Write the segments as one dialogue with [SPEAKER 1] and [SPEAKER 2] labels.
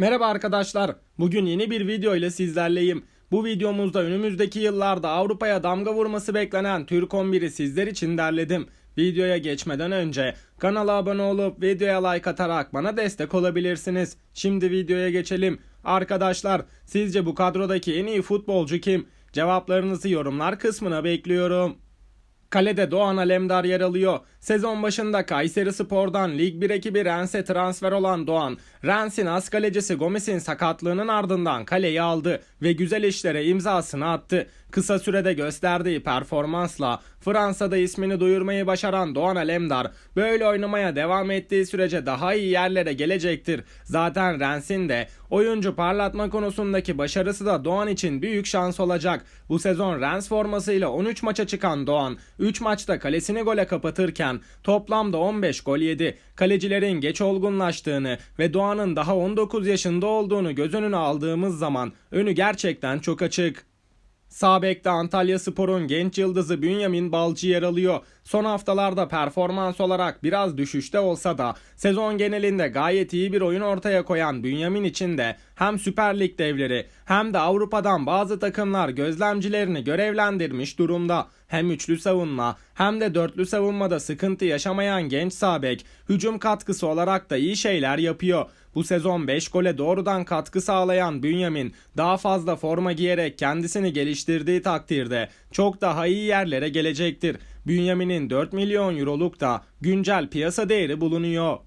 [SPEAKER 1] Merhaba arkadaşlar. Bugün yeni bir video ile sizlerleyim. Bu videomuzda önümüzdeki yıllarda Avrupa'ya damga vurması beklenen Türk 11'i sizler için derledim. Videoya geçmeden önce kanala abone olup videoya like atarak bana destek olabilirsiniz. Şimdi videoya geçelim. Arkadaşlar sizce bu kadrodaki en iyi futbolcu kim? Cevaplarınızı yorumlar kısmına bekliyorum. Kalede Doğan Alemdar yer alıyor. Sezon başında Kayseri Spor'dan Lig 1 ekibi Rens'e transfer olan Doğan, Rens'in as kalecisi Gomez'in sakatlığının ardından kaleyi aldı ve güzel işlere imzasını attı. Kısa sürede gösterdiği performansla Fransa'da ismini duyurmayı başaran Doğan Alemdar böyle oynamaya devam ettiği sürece daha iyi yerlere gelecektir. Zaten Rens'in de oyuncu parlatma konusundaki başarısı da Doğan için büyük şans olacak. Bu sezon Rens formasıyla 13 maça çıkan Doğan 3 maçta kalesini gole kapatırken toplamda 15 gol yedi. Kalecilerin geç olgunlaştığını ve Doğan'ın daha 19 yaşında olduğunu göz önüne aldığımız zaman önü gerçekten çok açık. Sağ Antalya Spor'un genç yıldızı Bünyamin Balcı yer alıyor. Son haftalarda performans olarak biraz düşüşte olsa da sezon genelinde gayet iyi bir oyun ortaya koyan Bünyamin için de hem Süper Lig devleri hem de Avrupa'dan bazı takımlar gözlemcilerini görevlendirmiş durumda. Hem üçlü savunma hem de dörtlü savunmada sıkıntı yaşamayan genç sağ bek hücum katkısı olarak da iyi şeyler yapıyor. Bu sezon 5 gole doğrudan katkı sağlayan Bünyamin daha fazla forma giyerek kendisini geliştirdiği takdirde çok daha iyi yerlere gelecektir. Bünyamin'in 4 milyon euroluk da güncel piyasa değeri bulunuyor.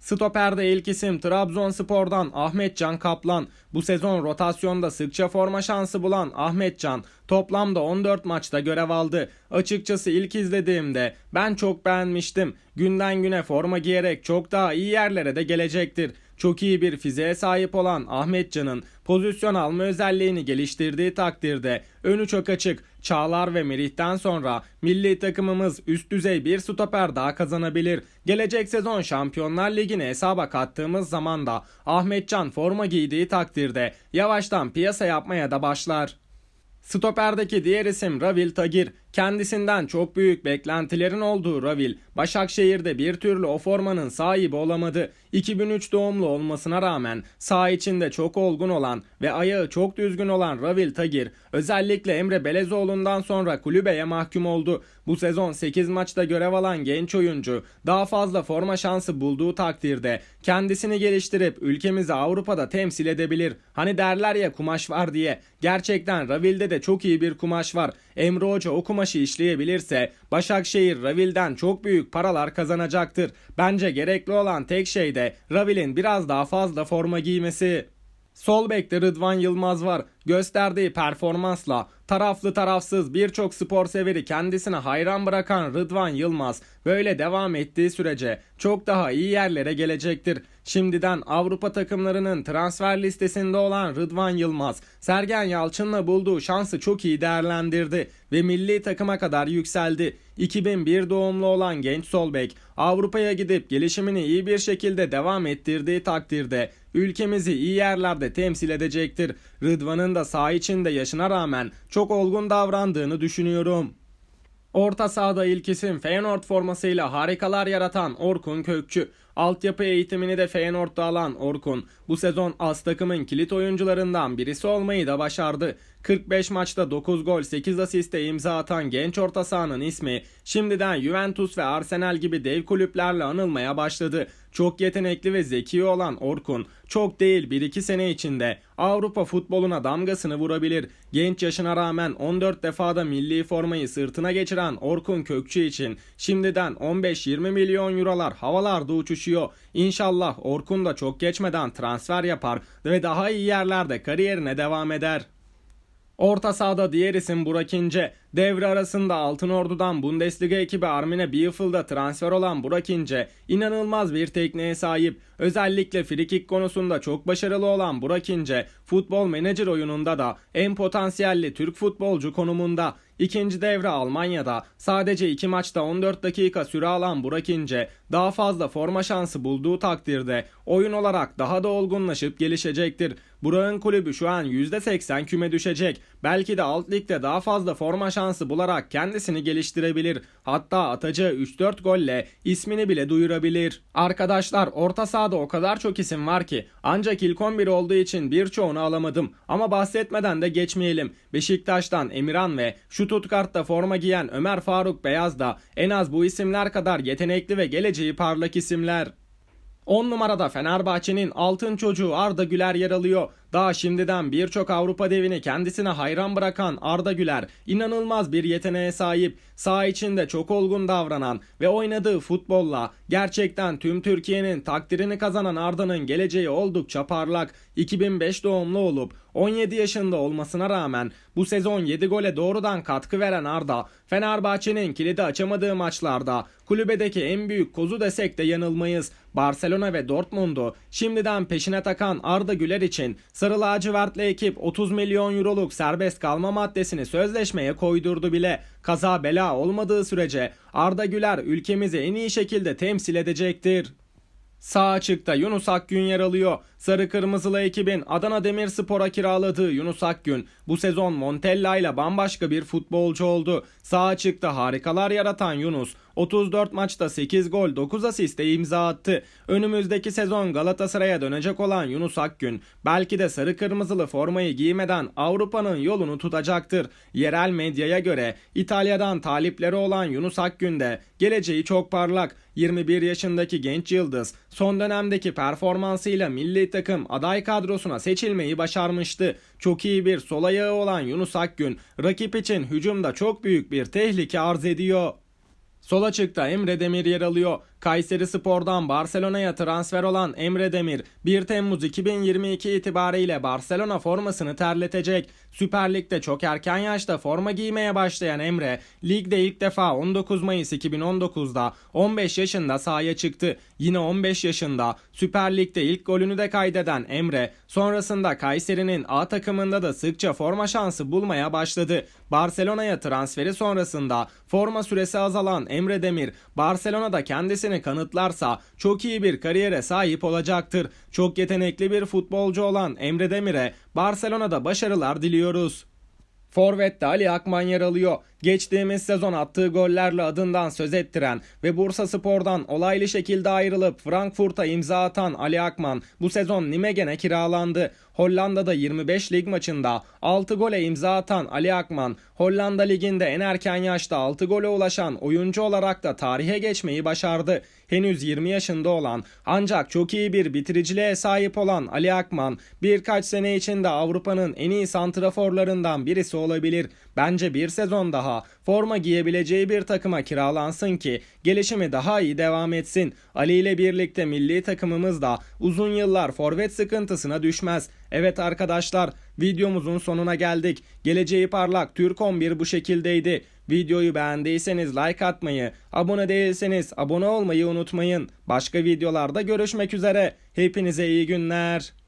[SPEAKER 1] Stoper'de ilk isim Trabzonspor'dan Ahmet Can Kaplan. Bu sezon rotasyonda sıkça forma şansı bulan Ahmet Can toplamda 14 maçta görev aldı. Açıkçası ilk izlediğimde ben çok beğenmiştim. Günden güne forma giyerek çok daha iyi yerlere de gelecektir. Çok iyi bir fiziğe sahip olan Ahmet Can'ın pozisyon alma özelliğini geliştirdiği takdirde önü çok açık. Çağlar ve Merih'ten sonra milli takımımız üst düzey bir stoper daha kazanabilir. Gelecek sezon Şampiyonlar Ligi'ni hesaba kattığımız zaman da Ahmet Can forma giydiği takdirde yavaştan piyasa yapmaya da başlar. Stoperdeki diğer isim Ravil Tagir. Kendisinden çok büyük beklentilerin olduğu Ravil, Başakşehir'de bir türlü o formanın sahibi olamadı. 2003 doğumlu olmasına rağmen sağ içinde çok olgun olan ve ayağı çok düzgün olan Ravil Tagir, özellikle Emre Belezoğlu'ndan sonra kulübeye mahkum oldu. Bu sezon 8 maçta görev alan genç oyuncu daha fazla forma şansı bulduğu takdirde kendisini geliştirip ülkemizi Avrupa'da temsil edebilir. Hani derler ya kumaş var diye. Gerçekten Ravil'de de çok iyi bir kumaş var. Emre Hoca o kumaşı işleyebilirse Başakşehir Ravil'den çok büyük paralar kazanacaktır. Bence gerekli olan tek şey de Ravil'in biraz daha fazla forma giymesi. Sol bekte Rıdvan Yılmaz var. Gösterdiği performansla taraflı tarafsız birçok spor severi kendisine hayran bırakan Rıdvan Yılmaz böyle devam ettiği sürece çok daha iyi yerlere gelecektir. Şimdiden Avrupa takımlarının transfer listesinde olan Rıdvan Yılmaz, Sergen Yalçın'la bulduğu şansı çok iyi değerlendirdi ve milli takıma kadar yükseldi. 2001 doğumlu olan genç sol bek Avrupa'ya gidip gelişimini iyi bir şekilde devam ettirdiği takdirde ülkemizi iyi yerlerde temsil edecektir. Rıdvan'ın da saha içinde yaşına rağmen çok olgun davrandığını düşünüyorum. Orta sahada ilk isim Feyenoord formasıyla harikalar yaratan Orkun Kökçü. Altyapı eğitimini de Feyenoord'da alan Orkun bu sezon az takımın kilit oyuncularından birisi olmayı da başardı. 45 maçta 9 gol 8 asiste imza atan genç orta sahanın ismi şimdiden Juventus ve Arsenal gibi dev kulüplerle anılmaya başladı. Çok yetenekli ve zeki olan Orkun çok değil 1-2 sene içinde Avrupa futboluna damgasını vurabilir. Genç yaşına rağmen 14 defada milli formayı sırtına geçiren Orkun Kökçü için şimdiden 15-20 milyon eurolar havalarda uçuşuyor. İnşallah Orkun da çok geçmeden transfer yapar ve daha iyi yerlerde kariyerine devam eder. Orta sahada diğer isim Burak İnce. Devre arasında Altın Ordu'dan Bundesliga ekibi Armine Bielefield'a transfer olan Burak İnce inanılmaz bir tekniğe sahip. Özellikle frikik konusunda çok başarılı olan Burak İnce futbol menajer oyununda da en potansiyelli Türk futbolcu konumunda. İkinci devre Almanya'da sadece 2 maçta 14 dakika süre alan Burak İnce daha fazla forma şansı bulduğu takdirde oyun olarak daha da olgunlaşıp gelişecektir. Burak'ın kulübü şu an %80 küme düşecek. Belki de alt ligde daha fazla forma şansı bularak kendisini geliştirebilir. Hatta atacağı 3-4 golle ismini bile duyurabilir. Arkadaşlar orta sahada o kadar çok isim var ki ancak ilk 11 olduğu için birçoğunu alamadım. Ama bahsetmeden de geçmeyelim. Beşiktaş'tan Emirhan ve Stuttgart'ta forma giyen Ömer Faruk Beyaz da en az bu isimler kadar yetenekli ve geleceği parlak isimler. 10 numarada Fenerbahçe'nin altın çocuğu Arda Güler yer alıyor. Daha şimdiden birçok Avrupa devini kendisine hayran bırakan Arda Güler inanılmaz bir yeteneğe sahip. Sağ içinde çok olgun davranan ve oynadığı futbolla gerçekten tüm Türkiye'nin takdirini kazanan Arda'nın geleceği oldukça parlak. 2005 doğumlu olup 17 yaşında olmasına rağmen bu sezon 7 gole doğrudan katkı veren Arda, Fenerbahçe'nin kilidi açamadığı maçlarda kulübedeki en büyük kozu desek de yanılmayız. Barcelona ve Dortmund'u şimdiden peşine takan Arda Güler için Sarı lacivertli ekip 30 milyon euroluk serbest kalma maddesini sözleşmeye koydurdu bile. Kaza bela olmadığı sürece Arda Güler ülkemizi en iyi şekilde temsil edecektir. Sağ açıkta Yunus Akgün yer alıyor. Sarı Kırmızılı ekibin Adana Demirspor'a kiraladığı Yunus Akgün bu sezon Montella ile bambaşka bir futbolcu oldu. Sağ açıkta harikalar yaratan Yunus 34 maçta 8 gol 9 asiste imza attı. Önümüzdeki sezon Galatasaray'a dönecek olan Yunus Akgün belki de sarı kırmızılı formayı giymeden Avrupa'nın yolunu tutacaktır. Yerel medyaya göre İtalya'dan talipleri olan Yunus Akgün de geleceği çok parlak. 21 yaşındaki genç yıldız son dönemdeki performansıyla milli takım aday kadrosuna seçilmeyi başarmıştı. Çok iyi bir sol ayağı olan Yunus Akgün rakip için hücumda çok büyük bir tehlike arz ediyor. Sol açıkta Emre Demir yer alıyor. Kayseri Spor'dan Barcelona'ya transfer olan Emre Demir 1 Temmuz 2022 itibariyle Barcelona formasını terletecek. Süper Lig'de çok erken yaşta forma giymeye başlayan Emre, ligde ilk defa 19 Mayıs 2019'da 15 yaşında sahaya çıktı. Yine 15 yaşında Süper Lig'de ilk golünü de kaydeden Emre, sonrasında Kayseri'nin A takımında da sıkça forma şansı bulmaya başladı. Barcelona'ya transferi sonrasında forma süresi azalan Emre Demir, Barcelona'da kendisini kanıtlarsa çok iyi bir kariyere sahip olacaktır. Çok yetenekli bir futbolcu olan Emre Demir'e Barcelona'da başarılar diliyoruz. Forvet'te Ali Akman yer alıyor. Geçtiğimiz sezon attığı gollerle adından söz ettiren ve Bursa Spor'dan olaylı şekilde ayrılıp Frankfurt'a imza atan Ali Akman bu sezon Nimegen'e kiralandı. Hollanda'da 25 lig maçında 6 gole imza atan Ali Akman, Hollanda liginde en erken yaşta 6 gole ulaşan oyuncu olarak da tarihe geçmeyi başardı. Henüz 20 yaşında olan ancak çok iyi bir bitiriciliğe sahip olan Ali Akman birkaç sene içinde Avrupa'nın en iyi santraforlarından birisi olabilir. Bence bir sezon daha forma giyebileceği bir takıma kiralansın ki gelişimi daha iyi devam etsin. Ali ile birlikte milli takımımız da uzun yıllar forvet sıkıntısına düşmez. Evet arkadaşlar videomuzun sonuna geldik. Geleceği parlak Türk 11 bu şekildeydi. Videoyu beğendiyseniz like atmayı, abone değilseniz abone olmayı unutmayın. Başka videolarda görüşmek üzere. Hepinize iyi günler.